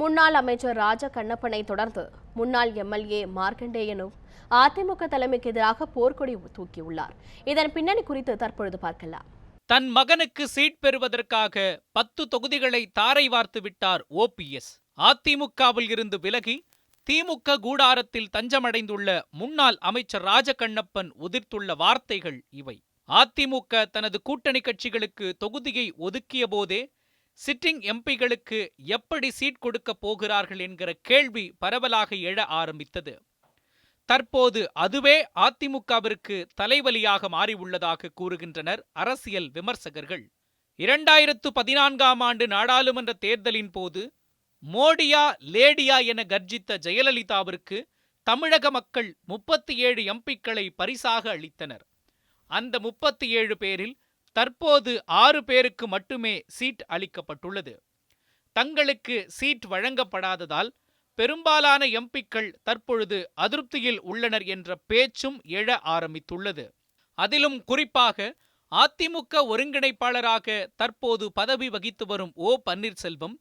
முன்னாள் அமைச்சர் ராஜ கண்ணப்பனை தொடர்ந்து முன்னாள் எம்எல்ஏ மார்க்கண்டேயனும் அதிமுக தலைமைக்கு எதிராக போர்க்கொடி தூக்கியுள்ளார். இதன் பின்னணி குறித்து தற்பொழுது பார்க்கலாம். தன் மகனுக்கு சீட் பெறுவதற்காக பத்து தொகுதிகளை தாரை வார்த்து விட்டார் ஓபிஎஸ் அதிமுகவில் இருந்து விலகி திமுக கூடாரத்தில் தஞ்சமடைந்துள்ள முன்னாள் அமைச்சர் ராஜகண்ணப்பன் உதிர்த்துள்ள வார்த்தைகள் இவை. அதிமுக தனது கூட்டணி கட்சிகளுக்கு தொகுதியை ஒதுக்கிய போதே சிட்டிங் எம்பிகளுக்கு எப்படி சீட் கொடுக்க போகிறார்கள் என்கிற கேள்வி பரவலாக எழ ஆரம்பித்தது. தற்போது அதுவே அதிமுகவிற்கு தலைவலியாக மாறியுள்ளதாக கூறுகின்றனர் அரசியல் விமர்சகர்கள். இரண்டாயிரத்து பதினான்காம் ஆண்டு நாடாளுமன்ற தேர்தலின் போது மோடியா லேடியா என கர்ஜித்த ஜெயலலிதாவிற்கு தமிழக மக்கள் முப்பத்தி ஏழு எம்பிக்களை பரிசாக அளித்தனர். அந்த முப்பத்தி ஏழு பேரில் தற்போது ஆறு பேருக்கு மட்டுமே சீட் அளிக்கப்பட்டுள்ளது. தங்களுக்கு சீட் வழங்கப்படாததால் பெரும்பாலான எம்பிக்கள் தற்பொழுது அதிருப்தியில் உள்ளனர் என்ற பேச்சும் எழ ஆரம்பித்துள்ளது. அதிலும் குறிப்பாக அதிமுக ஒருங்கிணைப்பாளராக தற்போது பதவி வகித்து வரும் ஓ பன்னீர்செல்வம்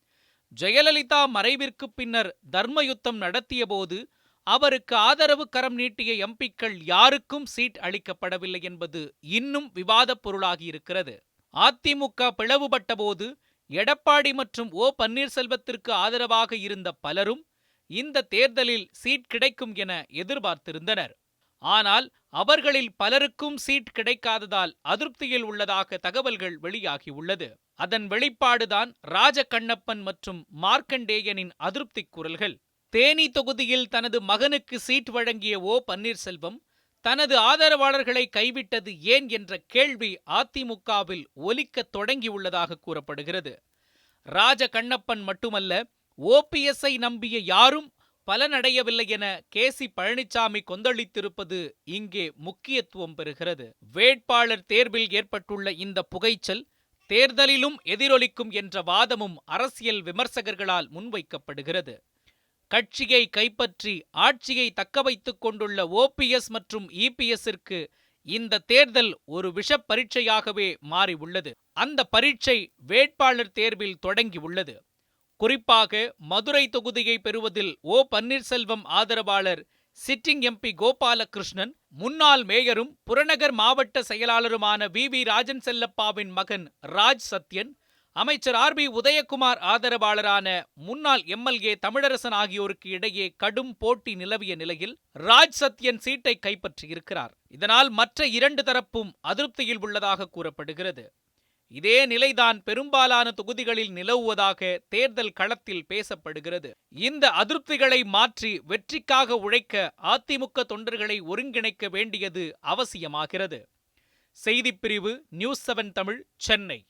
ஜெயலலிதா மறைவிற்கு பின்னர் தர்மயுத்தம் நடத்தியபோது அவருக்கு ஆதரவு கரம் நீட்டிய எம்பிக்கள் யாருக்கும் சீட் அளிக்கப்படவில்லை என்பது இன்னும் விவாதப் பொருளாகியிருக்கிறது அதிமுக பிளவுபட்டபோது எடப்பாடி மற்றும் ஓ பன்னீர்செல்வத்திற்கு ஆதரவாக இருந்த பலரும் இந்த தேர்தலில் சீட் கிடைக்கும் என எதிர்பார்த்திருந்தனர். ஆனால் அவர்களில் பலருக்கும் சீட் கிடைக்காததால் அதிருப்தியில் உள்ளதாக தகவல்கள் வெளியாகியுள்ளது. அதன் வெளிப்பாடுதான் ராஜகண்ணப்பன் மற்றும் மார்க்கண்டேயனின் அதிருப்தி குரல்கள். தேனி தொகுதியில் தனது மகனுக்கு சீட் வழங்கிய ஓ. பன்னீர்செல்வம் தனது ஆதரவாளர்களை கைவிட்டது ஏன் என்ற கேள்வி அதிமுகவில் ஒலிக்கத் தொடங்கியுள்ளதாக கூறப்படுகிறது. ராஜ கண்ணப்பன் மட்டுமல்ல ஓபிஎஸ்ஐ நம்பிய யாரும் பலனடையவில்லை என கே. சி. பழனிசாமி கொந்தளித்திருப்பது இங்கே முக்கியத்துவம் பெறுகிறது. வேட்பாளர் தேர்வில் ஏற்பட்டுள்ள இந்த புகைச்சல் தேர்தலிலும் எதிரொலிக்கும் என்ற வாதமும் அரசியல் விமர்சகர்களால் முன்வைக்கப்படுகிறது. கட்சியை கைப்பற்றி ஆட்சியை தக்க வைத்துக் கொண்டுள்ள ஓபிஎஸ் மற்றும் இபிஎஸ்ஸிற்கு இந்த தேர்தல் ஒரு விஷ பரீட்சையாகவே மாறி உள்ளது அந்த பரீட்சை வேட்பாளர் தேர்வில் தொடங்கி உள்ளது. குறிப்பாக மதுரை தொகுதியை பெறுவதில் ஓ பன்னீர்செல்வம் ஆதரவாளர் சிட்டிங் எம்பி கோபாலகிருஷ்ணன் முன்னாள் மேயரும் புறநகர் மாவட்ட செயலாளருமான வி வி ராஜன் செல்லப்பாவின் மகன் ராஜ் சத்யன் அமைச்சர் ஆர் பி உதயகுமார் ஆதரவாளரான முன்னாள் எம்எல்ஏ தமிழரசன் ஆகியோருக்கு இடையே கடும் போட்டி நிலவிய நிலையில் ராஜ் சத்யன் சீட்டை கைப்பற்றியிருக்கிறார். இதனால் மற்ற இரண்டு தரப்பும் அதிருப்தியில் உள்ளதாக கூறப்படுகிறது. இதே நிலைதான் பெரும்பாலான தொகுதிகளில் நிலவுவதாக தேர்தல் களத்தில் பேசப்படுகிறது. இந்த அதிருப்திகளை மாற்றி வெற்றிக்காக உழைக்க அதிமுக தொண்டர்களை ஒருங்கிணைக்க வேண்டியது அவசியமாகிறது. செய்திப்பிரிவு நியூஸ் செவன் தமிழ் சென்னை.